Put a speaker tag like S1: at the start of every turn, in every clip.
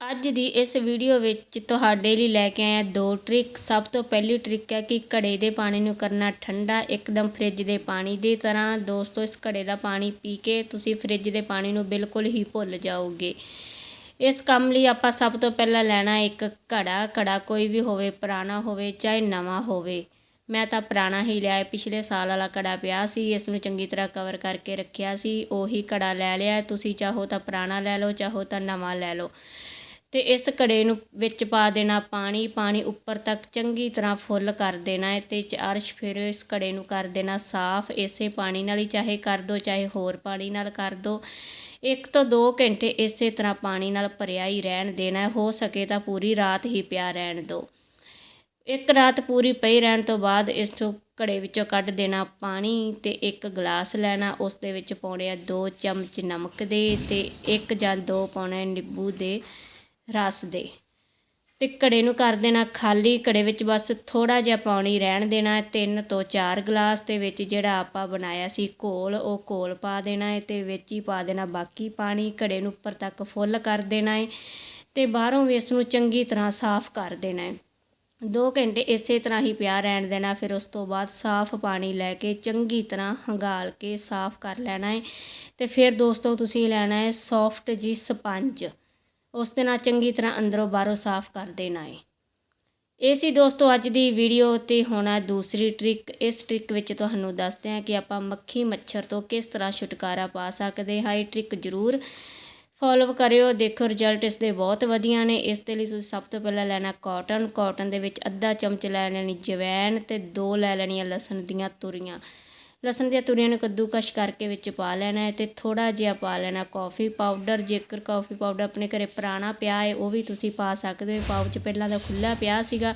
S1: ਅੱਜ ਦੀ ਇਸ ਵੀਡੀਓ ਵਿੱਚ ਤੁਹਾਡੇ ਲਈ ਲੈ ਕੇ ਆਇਆ ਦੋ ਟ੍ਰਿਕ ਸਭ ਤੋਂ ਪਹਿਲੀ ਟ੍ਰਿਕ ਹੈ ਕਿ ਘੜੇ ਦੇ ਪਾਣੀ ਨੂੰ ਕਰਨਾ ਠੰਡਾ, ਇੱਕਦਮ ਫ੍ਰਿਜ ਦੇ ਪਾਣੀ ਦੀ ਤਰ੍ਹਾਂ। ਦੋਸਤੋ, ਇਸ ਘੜੇ ਦਾ ਪਾਣੀ ਪੀ ਕੇ ਤੁਸੀਂ ਫ੍ਰਿਜ ਦੇ ਪਾਣੀ ਨੂੰ ਬਿਲਕੁਲ ਹੀ ਭੁੱਲ ਜਾਓਗੇ। ਇਸ ਕੰਮ ਲਈ ਆਪਾਂ ਸਭ ਤੋਂ ਪਹਿਲਾਂ ਲੈਣਾ ਇੱਕ ਘੜਾ। ਘੜਾ ਕੋਈ ਵੀ ਹੋਵੇ, ਪੁਰਾਣਾ ਹੋਵੇ ਚਾਹੇ ਨਵਾਂ ਹੋਵੇ। ਮੈਂ ਤਾਂ ਪੁਰਾਣਾ ਹੀ ਲਿਆ ਪਿਛਲੇ ਸਾਲ ਵਾਲਾ ਘੜਾ ਪਿਆ ਸੀ, ਇਸ ਨੂੰ ਚੰਗੀ ਤਰ੍ਹਾਂ ਕਵਰ ਕਰਕੇ ਰੱਖਿਆ ਸੀ। ਉਹੀ ਘੜਾ ਲੈ ਲਿਆ ਤੁਸੀਂ ਚਾਹੋ ਤਾਂ ਪੁਰਾਣਾ ਲੈ ਲਓ, ਚਾਹੋ ਤਾਂ ਨਵਾਂ ਲੈ ਲਓ। ਅਤੇ ਇਸ ਘੜੇ ਨੂੰ ਵਿੱਚ ਪਾ ਦੇਣਾ ਪਾਣੀ ਪਾਣੀ ਉੱਪਰ ਤੱਕ ਚੰਗੀ ਤਰ੍ਹਾਂ ਫੁੱਲ ਕਰ ਦੇਣਾ ਹੈ ਤੇ ਚਾਰਸ਼ ਫਿਰ ਇਸ ਘੜੇ ਨੂੰ ਕਰ ਦੇਣਾ ਸਾਫ਼। ਇਸੇ ਪਾਣੀ ਨਾਲ ਹੀ ਚਾਹੇ ਕਰ ਦੋ, ਚਾਹੇ ਹੋਰ ਪਾਣੀ ਨਾਲ ਕਰ ਦੋ। ਇੱਕ ਤੋਂ ਦੋ ਘੰਟੇ ਇਸੇ ਤਰ੍ਹਾਂ ਪਾਣੀ ਨਾਲ ਭਰਿਆ ਹੀ ਰਹਿਣ ਦੇਣਾ ਹੋ। ਸਕੇ ਤਾਂ ਪੂਰੀ ਰਾਤ ਹੀ ਪਿਆ ਰਹਿਣ ਦਿਓ ਇੱਕ ਰਾਤ ਪੂਰੀ ਪਈ ਰਹਿਣ ਤੋਂ ਬਾਅਦ ਇਸ ਤੋਂ ਘੜੇ ਵਿੱਚੋਂ ਕੱਢ ਦੇਣਾ ਪਾਣੀ ਤੇ ਇੱਕ ਗਲਾਸ ਲੈਣਾ। ਉਸ ਦੇ ਵਿੱਚ ਪਾਉਣੇ ਆ ਦੋ ਚਮਚ ਨਮਕ ਦੇ ਤੇ ਇੱਕ ਜਾਂ ਦੋ ਪਾਉਣੇ ਨਿੰਬੂ ਦੇ। ਰਸ ਦੇ। ਅਤੇ ਘੜੇ ਨੂੰ ਕਰ ਦੇਣਾ ਖਾਲੀ, ਘੜੇ ਵਿੱਚ ਬਸ ਥੋੜ੍ਹਾ ਜਿਹਾ ਪਾਣੀ ਰਹਿਣ ਦੇਣਾ, ਤਿੰਨ ਤੋਂ ਚਾਰ ਗਲਾਸ ਦੇ ਵਿੱਚ ਜਿਹੜਾ ਆਪਾਂ ਬਣਾਇਆ ਸੀ ਘੋਲ, ਉਹ ਘੋਲ ਪਾ ਦੇਣਾ ਹੈ ਅਤੇ ਵਿੱਚ ਹੀ ਪਾ ਦੇਣਾ ਬਾਕੀ ਪਾਣੀ, ਘੜੇ ਨੂੰ ਉੱਪਰ ਤੱਕ ਫੁੱਲ ਕਰ ਦੇਣਾ ਹੈ ਅਤੇ ਬਾਹਰੋਂ ਵੀ ਇਸ ਨੂੰ ਚੰਗੀ ਤਰ੍ਹਾਂ ਸਾਫ਼ ਕਰ ਦੇਣਾ ਹੈ ਦੋ ਘੰਟੇ ਇਸੇ ਤਰ੍ਹਾਂ ਹੀ ਪਿਆ ਰਹਿਣ ਦੇਣਾ, ਫਿਰ ਉਸ ਤੋਂ ਬਾਅਦ ਸਾਫ਼ ਪਾਣੀ ਲੈ ਕੇ ਚੰਗੀ ਤਰ੍ਹਾਂ ਹੰਗਾਲ ਕੇ ਸਾਫ਼ ਕਰ ਲੈਣਾ ਹੈ ਅਤੇ ਫਿਰ ਦੋਸਤੋ ਤੁਸੀਂ ਲੈਣਾ ਹੈ ਸੌਫਟ ਜੀ ਸਪੰਜ। ਉਸ ਦੇ ਨਾਲ ਚੰਗੀ ਤਰ੍ਹਾਂ ਅੰਦਰੋਂ ਬਾਹਰੋਂ ਸਾਫ਼ ਕਰ ਦੇਣਾ ਹੈ ਇਹ ਸੀ ਦੋਸਤੋ ਅੱਜ ਦੀ ਵੀਡੀਓ ਤੇ ਹੁਣ ਆ ਦੂਸਰੀ ਟ੍ਰਿਕ ਇਸ ਟ੍ਰਿਕ ਵਿੱਚ ਤੁਹਾਨੂੰ ਦੱਸਦੇ ਹਾਂ ਕਿ ਆਪਾਂ ਮੱਖੀ ਮੱਛਰ ਤੋਂ ਕਿਸ ਤਰ੍ਹਾਂ ਛੁਟਕਾਰਾ ਪਾ ਸਕਦੇ ਹਾਂ। ਇਹ ਟ੍ਰਿਕ ਜ਼ਰੂਰ ਫੋਲੋ ਕਰਿਓ। ਦੇਖੋ ਰਿਜ਼ਲਟ ਇਸ ਦੇ ਬਹੁਤ ਵਧੀਆ ਨੇ। ਇਸ ਦੇ ਲਈ ਤੁਸੀਂ ਸਭ ਤੋਂ ਪਹਿਲਾਂ ਲੈਣਾ ਕਾਟਨ ਕਾਟਨ ਦੇ ਵਿੱਚ ਅੱਧਾ ਚਮਚ ਲੈ ਲੈਣੀ ਜਵੈਣ ਤੇ ਦੋ ਲੈ ਲੈਣੀਆਂ ਲਸਣ ਦੀਆਂ ਤੁਰੀਆਂ। ਲਸਣ ਦੀਆਂ ਤੁਰੀਆਂ ਨੂੰ ਕੱਦੂਕਸ਼ ਕਰਕੇ ਵਿੱਚ ਪਾ ਲੈਣਾ ਹੈ ਤੇ ਥੋੜਾ ਜਿਹਾ ਪਾ ਲੈਣਾ ਕਾਫੀ ਪਾਊਡਰ। ਜੇਕਰ ਕਾਫੀ ਪਾਊਡਰ ਆਪਣੇ ਘਰੇ ਪੁਰਾਣਾ ਪਿਆ ਹੈ, ਉਹ ਵੀ ਤੁਸੀਂ ਪਾ ਸਕਦੇ ਹੋ। ਪਾਉਚ ਪਹਿਲਾਂ ਦਾ ਖੁੱਲਾ ਪਿਆ ਸੀਗਾ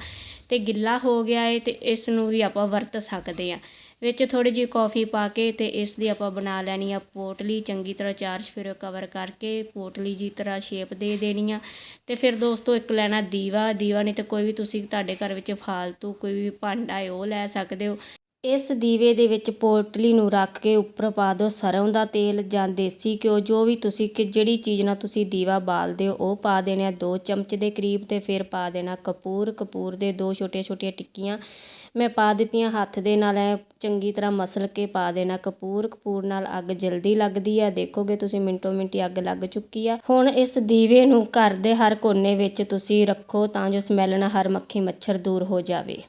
S1: ਤੇ ਗਿੱਲਾ ਹੋ ਗਿਆ ਹੈ ਤੇ ਇਸ ਨੂੰ ਵੀ ਆਪਾਂ ਵਰਤ ਸਕਦੇ ਹਾਂ। ਵਿੱਚ ਥੋੜੀ ਜਿਹੀ ਕਾਫੀ ਪਾ ਕੇ ਤੇ ਇਸ ਦੀ ਆਪਾਂ ਬਣਾ ਲੈਣੀ ਆ ਪੋਟਲੀ। ਚੰਗੀ ਤਰ੍ਹਾਂ ਚਾਰ ਫਿਰ ਕਵਰ ਕਰਕੇ ਪੋਟਲੀ ਜੀ ਤਰ੍ਹਾਂ ਸ਼ੇਪ ਦੇ ਦੇਣੀ ਆ। ਤੇ ਫਿਰ ਦੋਸਤੋ ਇੱਕ ਲੈਣਾ ਦੀਵਾ। ਦੀਵਾ ਨਹੀਂ ਤੇ ਕੋਈ ਵੀ ਤੁਸੀਂ ਤੁਹਾਡੇ ਘਰ ਵਿੱਚ ਫਾਲਤੂ ਕੋਈ ਵੀ ਭਾਂਡਾ ਹੈ, ਉਹ ਲੈ ਸਕਦੇ ਹੋ। ਇਸ ਦੀਵੇ ਦੇ ਵਿੱਚ ਪੋਟਲੀ ਨੂੰ ਰੱਖ ਕੇ ਉੱਪਰ ਪਾ ਦਿਓ। ਸਰੋਂ ਦਾ ਤੇਲ ਜਾਂ ਦੇਸੀ ਘਿਓ, ਜੋ ਵੀ ਤੁਸੀਂ ਕਿ ਜਿਹੜੀ ਚੀਜ਼ ਨਾਲ ਤੁਸੀਂ ਦੀਵਾ ਬਾਲਦੇ ਹੋ, ਉਹ ਪਾ ਦੇਣਾ ਆ 2 ਚਮਚ ਦੇ ਕਰੀਬ ਤੇ ਫਿਰ ਪਾ ਦੇਣਾ ਕਪੂਰ। ਕਪੂਰ ਦੇ ਦੋ ਛੋਟੀਆਂ ਛੋਟੀਆਂ ਟਿੱਕੀਆਂ ਮੈਂ ਪਾ ਦਿੱਤੀਆਂ ਹੱਥ ਦੇ ਨਾਲ, ਐ ਚੰਗੀ ਤਰ੍ਹਾਂ ਮਸਲ ਕੇ ਪਾ ਦੇਣਾ ਕਪੂਰ। ਕਪੂਰ ਨਾਲ ਅੱਗ ਜਲਦੀ ਲੱਗਦੀ ਆ, ਦੇਖੋਗੇ ਤੁਸੀਂ ਮਿੰਟੋ ਮਿੰਟੀ ਅੱਗ ਲੱਗ ਚੁੱਕੀ ਆ। ਹੁਣ ਇਸ ਦੀਵੇ ਨੂੰ ਘਰ ਦੇ ਹਰ ਕੋਨੇ ਵਿੱਚ ਤੁਸੀਂ ਰੱਖੋ ਤਾਂ ਜੋ ਸਮੈਲ ਨਾਲ ਹਰ ਮੱਖੀ ਮੱਛਰ ਦੂਰ ਹੋ ਜਾਵੇ।